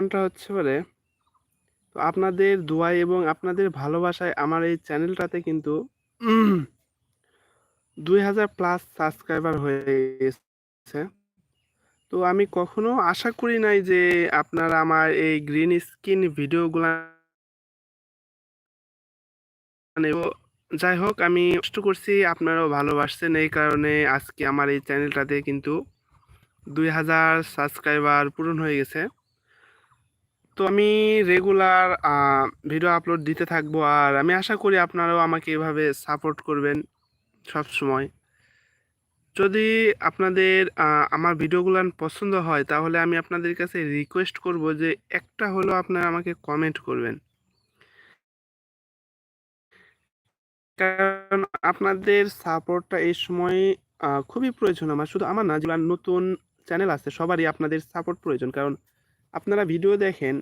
কারণটা হচ্ছে বলে, তো আপনাদের দোয়ায় এবং আপনাদের ভালোবাসায় আমার এই চ্যানেলটাতে কিন্তু দুই হাজার প্লাস সাবস্ক্রাইবার হয়ে গেছে। তো আমি কখনো আশা করি নাই যে আপনারা আমার এই গ্রিন স্কিন ভিডিওগুলা যাই হোক, আমি কষ্ট করছি, আপনারাও ভালোবাসছেন এই কারণে আজকে আমার এই চ্যানেলটাতে কিন্তু দুই হাজার সাবস্ক্রাইবার পূরণ হয়ে গেছে। তো আমি রেগুলার ভিডিও আপলোড দিতে থাকব আর আমি আশা করি আপনারাও আমাকে এভাবে সাপোর্ট করবেন সব সময় যদি আপনাদের আমার ভিডিওগুলো পছন্দ হয় তাহলে আমি আপনাদের কাছে রিকোয়েস্ট করব যে একটা হলো আপনারা আমাকে কমেন্ট করবেন। কারণ আপনাদের সাপোর্টটা এই সময় খুবই প্রয়োজন আমার। শুধু আমার না, যেগুলো নতুন চ্যানেল আছে, সবারই আপনাদের সাপোর্ট প্রয়োজন। কারণ আপনারা ভিডিও দেখেন,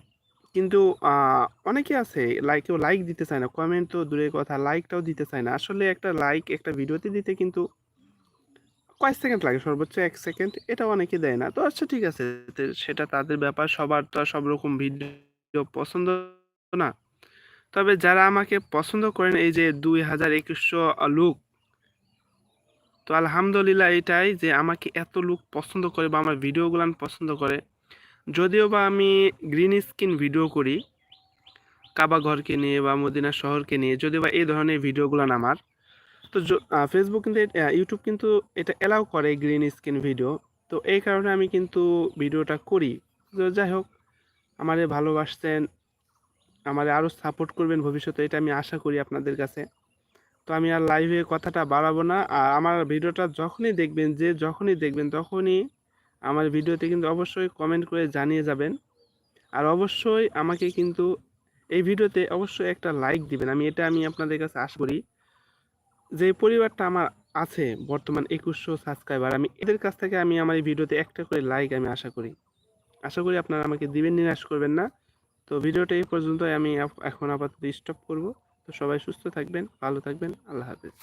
কিন্তু অনেকে আছে লাইক কেউ লাইক দিতে চায় না কমেন্ট তো দূরের কথা লাইকটাও দিতে চায় না। আসলে একটা লাইক একটা ভিডিওতে দিতে কিন্তু কয়েক সেকেন্ড লাগে, সর্বোচ্চ এক সেকেন্ড এটা অনেকে দেয় না। তো আচ্ছা ঠিক আছে সেটা তাদের ব্যাপার, সবার তো সব রকম ভিডিও পছন্দ না। তবে যারা আমাকে পছন্দ করেন, এই যে দুই হাজার একুশশো লুক তো আলহামদুলিল্লাহ এটাই যে আমাকে এত লুক পছন্দ করে বা আমার ভিডিওগুলো পছন্দ করে। যদিও বা আমি গ্রিন স্ক্রিন ভিডিও করি, কাবা ঘরকে নিয়ে বা মদিনা শহরকে নিয়ে, যদিও বা এই ধরনের ভিডিওগুলো আমার। তো ফেসবুক কিন্তু ইউটিউব কিন্তু এটা অ্যালাউ করে গ্রিন স্ক্রিন ভিডিও তো এই কারণে আমি কিন্তু ভিডিওটা করি। তো যাই হোক, আমারে ভালোবাসছেন আমারে আরও সাপোর্ট করবেন ভবিষ্যতে, এটা আমি আশা করি আপনাদের কাছে। তো আমি আর লাইভে কথাটা বাড়াবো না। আর আমার ভিডিওটা যখনই দেখবেন, যে যখনই দেখবেন, তখনই আমার ভিডিওতে কিন্তু অবশ্যই কমেন্ট করে জানিয়ে যাবেন। আর অবশ্যই আমাকে কিন্তু এই ভিডিওতে অবশ্যই একটা লাইক দিবেন। আমি এটা আমি আপনাদের কাছে আশা করি যে পরিবারটা আমার আছে বর্তমান একুশশো সাবস্ক্রাইবার আমি এদের কাছ থেকে আমি আমার এই ভিডিওতে একটা করে লাইক আমি আশা করি। আশা করি আপনারা আমাকে দিবেন, নিরাশ করবেন না। তো ভিডিওটা এই পর্যন্ত আমি এখন আপাতত স্টপ করব। তো সবাই সুস্থ থাকবেন, ভালো থাকবেন, আল্লাহ হাফেজ।